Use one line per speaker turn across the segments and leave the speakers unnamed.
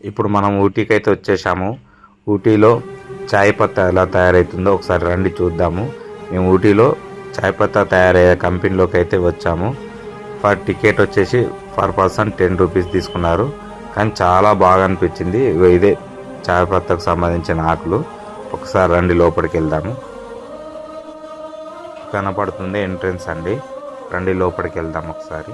ఇప్పుడు మనం ఊటీకి అయితే వచ్చేసాము. ఊటీలో చాయ్ పత్తా ఎలా తయారవుతుందో ఒకసారి రండి చూద్దాము. మేము ఊటీలో చాయ్ పత్తా తయారయ్యే కంపెనీలోకి అయితే వచ్చాము. ఫర్ టికెట్ వచ్చేసి పర్ పర్సన్ టెన్ రూపీస్ తీసుకున్నారు. కానీ చాలా బాగా అనిపించింది. ఇదే చాయ్ పత్తాకు సంబంధించిన ఆకులు. ఒకసారి రండి లోపలికి వెళ్దాము కనపడుతుంది ఎంట్రన్స్ అండి. రండి లోపలికి వెళ్దాం ఒకసారి.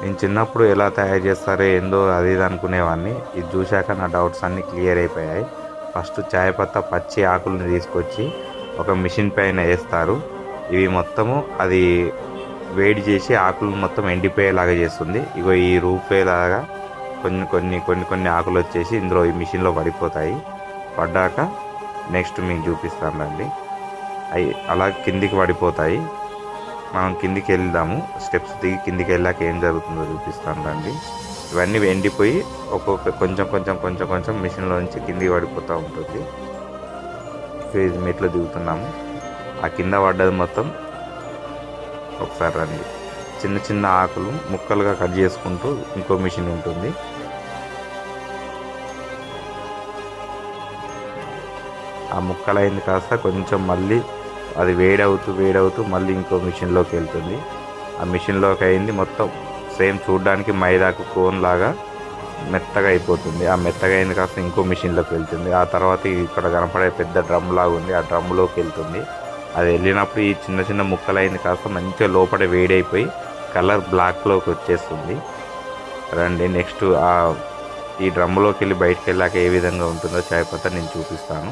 నేను చిన్నప్పుడు ఎలా తయారు చేస్తారో ఏందో అది ఇది అనుకునేవాడిని ఇది చూశాక నా డౌట్స్ అన్నీ క్లియర్ అయిపోయాయి. ఫస్ట్ చాయ్ పత్తా పచ్చి ఆకుల్ని తీసుకొచ్చి ఒక మిషన్ పైన వేస్తారు. ఇవి మొత్తము అది వేడి చేసి ఆకులు మొత్తం ఎండిపోయేలాగా చేస్తుంది. ఇగో ఈ రూపేలాగా కొన్ని కొన్ని కొన్ని కొన్ని ఆకులు వచ్చేసి ఇందులో ఈ మిషన్లో పడిపోతాయి. పడ్డాక నెక్స్ట్ మీకు చూపిస్తాను రండి అవి అలా కిందికి పడిపోతాయి. మనం కిందికి వెళ్దాము. స్టెప్స్ దిగి కిందికి వెళ్ళాక ఏం జరుగుతుందో చూపిస్తాను రండి. ఇవన్నీ ఎండిపోయి ఒక్కొక్క కొంచెం కొంచెం కొంచెం కొంచెం మిషన్లో నుంచి కిందికి పడిపోతూ ఉంటుంది. ఇది మెట్లు దిగుతున్నాము. ఆ కింద పడ్డది మొత్తం ఒకసారి రండి. చిన్న చిన్న ఆకులు ముక్కలుగా కట్ చేసుకుంటూ ఇంకో మిషన్ ఉంటుంది. ఆ ముక్కలైంది కాస్త కొంచెం మళ్ళీ అది వేడవుతూ వేడవుతూ మళ్ళీ ఇంకో మిషన్లోకి వెళ్తుంది. ఆ మిషన్లోకి అయింది మొత్తం సేమ్ చూడడానికి మైదాకు కోన్ లాగా మెత్తగా అయిపోతుంది. ఆ మెత్తగా అయింది కాస్త ఇంకో మిషన్లోకి వెళ్తుంది. ఆ తర్వాత ఇక్కడ కనపడే పెద్ద డ్రమ్ లాగా ఉంది. ఆ డ్రమ్లోకి వెళ్తుంది. అది వెళ్ళినప్పుడు ఈ చిన్న చిన్న ముక్కలైంది కాస్త మంచిగా లోపల వేడైపోయి కలర్ బ్లాక్లోకి వచ్చేస్తుంది. రండి నెక్స్ట్ ఆ ఈ డ్రమ్లోకి వెళ్ళి బయటకు వెళ్ళాక ఏ విధంగా ఉంటుందో చాయ్ పత్తా నేను చూపిస్తాను.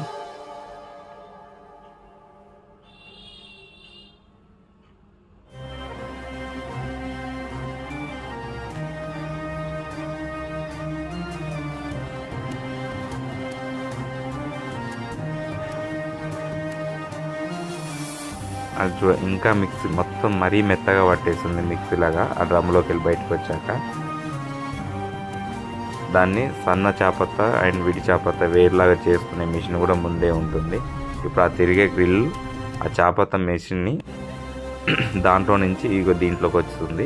అది చూ ఇంకా మిక్సీ మొత్తం మరీ మెత్తగా పట్టేసింది మిక్సీలాగా ఆ డ్రమ్లోకి వెళ్ళి బయటకు వచ్చాక. దాన్ని సన్న చాపత్త అండ్ విడి చేపత్త వేరులాగా చేసుకునే మిషన్ కూడా ముందే ఉంటుంది. ఇప్పుడు ఆ తిరిగే గ్రిల్ ఆ చాపత్త మెషిన్ని దాంట్లో నుంచి ఇగో దీంట్లోకి వస్తుంది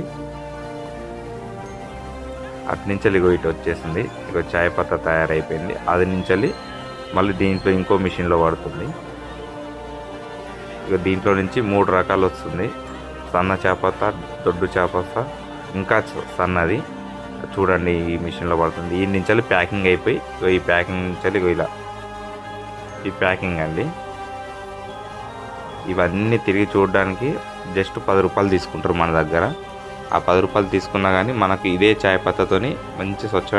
అటు నుంచి ఇగో ఇటు వచ్చేసింది. ఇగో చాయ్ పత్త తయారైపోయింది. అది నుంచి మళ్ళీ దీంట్లో ఇంకో మిషన్లో పడుతుంది ఇక దీంట్లో నుంచి మూడు రకాలు వస్తుంది. సన్న చేపత దొడ్డు చేపత ఇంకా సన్నది. చూడండి ఈ మిషన్లో పడుతుంది. ఈ నుంచి ప్యాకింగ్ అయిపోయి ఈ ప్యాకింగ్ నుంచి ఇలా. ఈ ప్యాకింగ్ అండి. ఇవన్నీ తిరిగి చూడడానికి జస్ట్ పది రూపాయలు తీసుకుంటారు మన దగ్గర. ఆ పది రూపాయలు తీసుకున్నా కానీ మనకి ఇదే చాయ్ పత్తతోని మంచి స్వచ్ఛ